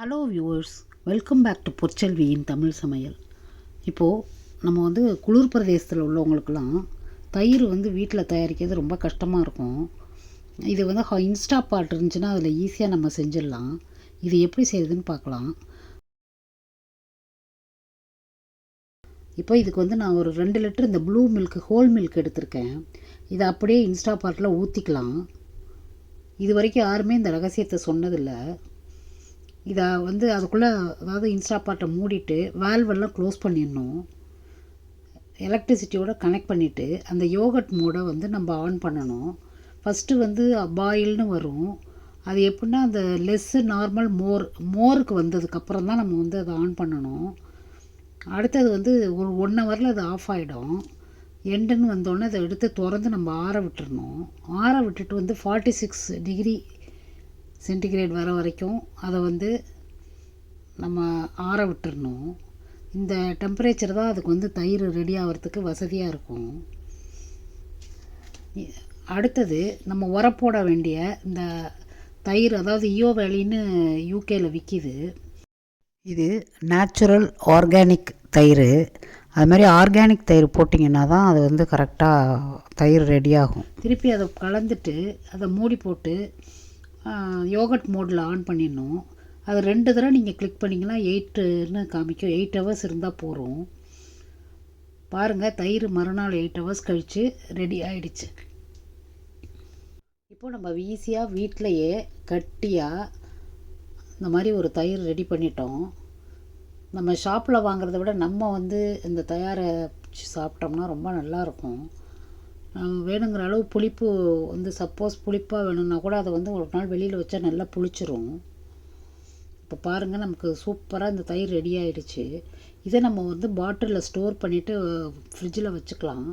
Hello viewers welcome back to பொற்செல்வியின் Tamil சமையல் இப்போது நம்ம வந்து குளிர் பிரதேசத்தில் உள்ளவங்களுக்கெல்லாம் தயிர் வந்து வீட்டில் தயாரிக்கிறது ரொம்ப கஷ்டமாக இருக்கும். இது வந்து இன்ஸ்டா பாட் இருந்துச்சுன்னா அதில் ஈஸியாக நம்ம செஞ்சிடலாம். இது எப்படி செய்யுதுன்னு பார்க்கலாம். இப்போ இதுக்கு வந்து நான் ஒரு ரெண்டு லிட்டர் இந்த ப்ளூ மில்க் ஹோல் மில்க் எடுத்திருக்கேன். இதை அப்படியே இன்ஸ்டா பாட்டில் ஊற்றிக்கலாம் இது வரைக்கும் யாருமே இந்த ரகசியத்தை சொன்னதில்லை. இதை வந்து அதுக்குள்ளே அதாவது இன்ஸ்டாபாட்டை மூடிட்டு வேல்வெல்லாம் க்ளோஸ் பண்ணிடணும். எலக்ட்ரிசிட்டியோட கனெக்ட் பண்ணிவிட்டு அந்த யோகட் மோடை வந்து நம்ம ஆன் பண்ணணும். ஃபஸ்ட்டு வந்து பாயில்னு வரும். அது எப்படின்னா அந்த லெஸ்ஸு நார்மல் மோர் மோருக்கு வந்ததுக்கப்புறம் தான் நம்ம வந்து அதை ஆன் பண்ணணும். அடுத்தது வந்து ஒரு ஒன் ஹவரில் அது ஆஃப் ஆகிடும் எண்டுன்னு வந்தோடனே அதை எடுத்து திறந்து நம்ம ஆற விட்டுறணும். ஆற விட்டுட்டு வந்து ஃபார்ட்டி சிக்ஸ் டிகிரி சென்டிகிரேட் வர வரைக்கும் அதை வந்து நம்ம ஆற விட்டுறணும். இந்த டெம்பரேச்சர் தான் அதுக்கு வந்து தயிர் ரெடி ஆகிறதுக்கு வசதியாக இருக்கும். அடுத்தது நம்ம உரப்போட வேண்டிய இந்த தயிர் அதாவது ஈயோ வேலின்னு யூகேயில் விற்கிது இது நேச்சுரல் ஆர்கானிக் தயிர். அது மாதிரி ஆர்கானிக் தயிர் போட்டிங்கன்னா தான் அது வந்து கரெக்டாக தயிர் ரெடி ஆகும். திருப்பி அதை கலந்துட்டு அதை மூடி போட்டு யோகட் மோடில் ஆன் பண்ணிடணும். அது ரெண்டு தடவை நீங்கள் கிளிக் பண்ணிங்கன்னா எயிட்டுன்னு காமிக்கும். எயிட் ஹவர்ஸ் இருந்தால் போகிறோம் பாருங்கள் தயிர் மறுநாள் எயிட் ஹவர்ஸ் கழித்து ரெடி ஆகிடுச்சு இப்போ நம்ம ஈஸியாக வீட்டிலையே கட்டியாக இந்த மாதிரி ஒரு தயிர் ரெடி பண்ணிட்டோம். நம்ம ஷாப்பில் வாங்குறத விட நம்ம வந்து இந்த தயாரை சாப்பிட்டோம்னா ரொம்ப நல்லாயிருக்கும் வேணுங்கிற அளவு புளிப்பு வந்து சப்போஸ் புளிப்பாக வேணும்னா கூட அதை வந்து ஒரு நாள் வெளியில் வச்சா நல்லா புளிச்சிரும். இப்போ பாருங்கள் நமக்கு சூப்பராக இந்த தயிர் ரெடி ஆயிடுச்சு. இதை நம்ம வந்து பாட்டிலில் ஸ்டோர் பண்ணிவிட்டு ஃப்ரிட்ஜில் வச்சுக்கலாம்.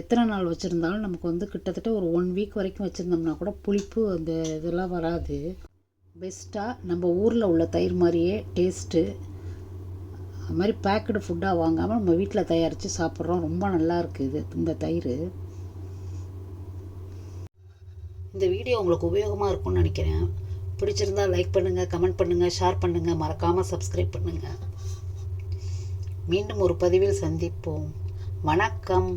எத்தனை நாள் வச்சுருந்தாலும் நமக்கு வந்து கிட்டத்தட்ட ஒரு ஒன் வீக் வரைக்கும் வச்சுருந்தோம்னா கூட புளிப்பு அந்த இதெல்லாம் வராது. பெஸ்ட்டாக நம்ம ஊரில் உள்ள தயிர் மாதிரியே டேஸ்ட்டு அது மாதிரி பேக்கடு ஃபுட்டாக வாங்காமல் நம்ம வீட்டில் தயாரித்து சாப்பிட்றோம். ரொம்ப நல்லா இருக்குது இது இந்த தயிர். இந்த வீடியோ உங்களுக்கு உபயோகமாக இருக்கும்னு நினைக்கிறேன். பிடிச்சிருந்தா லைக் பண்ணுங்கள் கமெண்ட் பண்ணுங்கள் ஷேர் பண்ணுங்கள் மறக்காமல் சப்ஸ்கிரைப் பண்ணுங்கள் மீண்டும் ஒரு பதிவில் சந்திப்போம். வணக்கம்.